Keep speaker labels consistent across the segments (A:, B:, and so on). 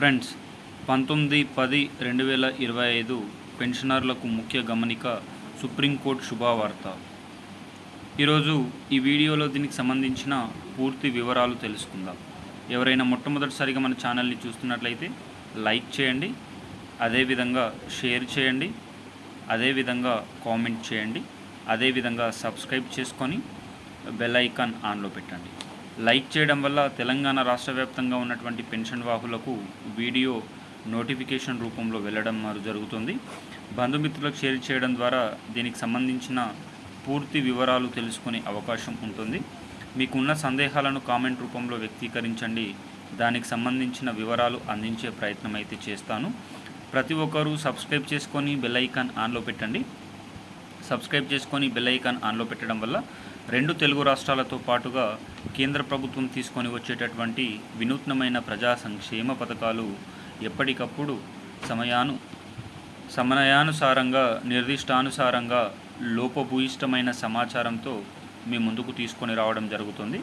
A: Friends పంతొమ్మిది పది రెండు వేల ఇరవై ఐదు పెన్షనర్లకు ముఖ్య గమనిక సుప్రీంకోర్టు శుభవార్త. ఈరోజు ఈ వీడియోలో దీనికి సంబంధించిన పూర్తి వివరాలు తెలుసుకుందాం. ఎవరైనా మొట్టమొదటిసారిగా మన ఛానల్ని చూస్తున్నట్లయితే లైక్ చేయండి అదేవిధంగా షేర్ చేయండి అదేవిధంగా కామెంట్ చేయండి అదేవిధంగా సబ్స్క్రైబ్ చేసుకొని బెల్ ఐకాన్ ఆన్లో పెట్టండి. లైక్ చేయడం వల్ల తెలంగాణ రాష్ట్ర వ్యాప్తంగా ఉన్నటువంటి పెన్షన్ వాహులకు వీడియో నోటిఫికేషన్ రూపంలో వెళ్ళడం మరి జరుగుతుంది. బంధుమిత్రులకు షేర్ చేయడం ద్వారా దీనికి సంబంధించిన పూర్తి వివరాలు తెలుసుకునే అవకాశం ఉంటుంది. మీకున్న సందేహాలను కామెంట్ రూపంలో వ్యక్తీకరించండి. దానికి సంబంధించిన వివరాలు అందించే ప్రయత్నం అయితే చేస్తాను. ప్రతి ఒక్కరూ సబ్స్క్రైబ్ చేసుకొని బెల్ ఐకాన్ ఆన్లో పెట్టండి. సబ్స్క్రైబ్ చేసుకొని బెల్ ఐకాన్ ఆన్లో పెట్టడం వల్ల రెండు తెలుగు రాష్ట్రాలతో పాటుగా కేంద్ర ప్రభుత్వం తీసుకొని వచ్చేటటువంటి వినూత్నమైన ప్రజా సంక్షేమ పథకాలు ఎప్పటికప్పుడు సమయాను సమయానుసారంగా నిర్దిష్టానుసారంగా లోపభూయిష్టమైన సమాచారంతో మీ ముందుకు తీసుకొని రావడం జరుగుతుంది.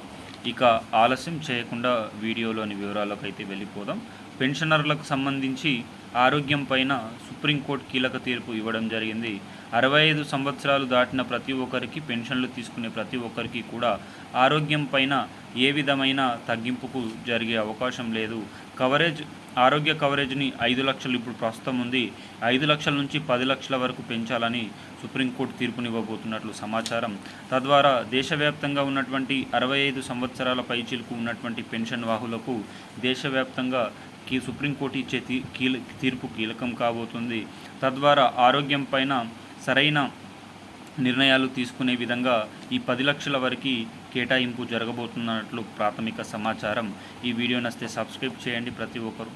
A: ఇక ఆలస్యం చేయకుండా వీడియోలోని వివరాలకు అయితే వెళ్ళిపోదాం. పెన్షనర్లకు సంబంధించి ఆరోగ్యం పైన సుప్రీంకోర్టు కీలక తీర్పు ఇవ్వడం జరిగింది. అరవై ఐదు సంవత్సరాలు దాటిన ప్రతి ఒక్కరికి పెన్షన్లు తీసుకునే ప్రతి ఒక్కరికి కూడా ఆరోగ్యం పైన ఏ విధమైన తగ్గింపుకు జరిగే అవకాశం లేదు. కవరేజ్ ఆరోగ్య కవరేజ్ని ఐదు లక్షలు ఇప్పుడు ప్రస్తుతం ఉంది. ఐదు లక్షల నుంచి పది లక్షల వరకు పెంచాలని సుప్రీంకోర్టు తీర్పునివ్వబోతున్నట్లు సమాచారం. తద్వారా దేశవ్యాప్తంగా ఉన్నటువంటి అరవై ఐదు సంవత్సరాల పైచీలకు ఉన్నటువంటి పెన్షన్ వాహులకు దేశవ్యాప్తంగా కీ సుప్రీంకోర్టు ఇచ్చే తీ కీల తీర్పు కీలకం కాబోతుంది. తద్వారా ఆరోగ్యం పైన సరైన నిర్ణయాలు తీసుకునే విధంగా ఈ పది లక్షల వరకు కేటాయింపు జరగబోతున్నట్లు ప్రాథమిక సమాచారం. ఈ వీడియో నస్తే సబ్స్క్రైబ్ చేయండి ప్రతి ఒక్కరు.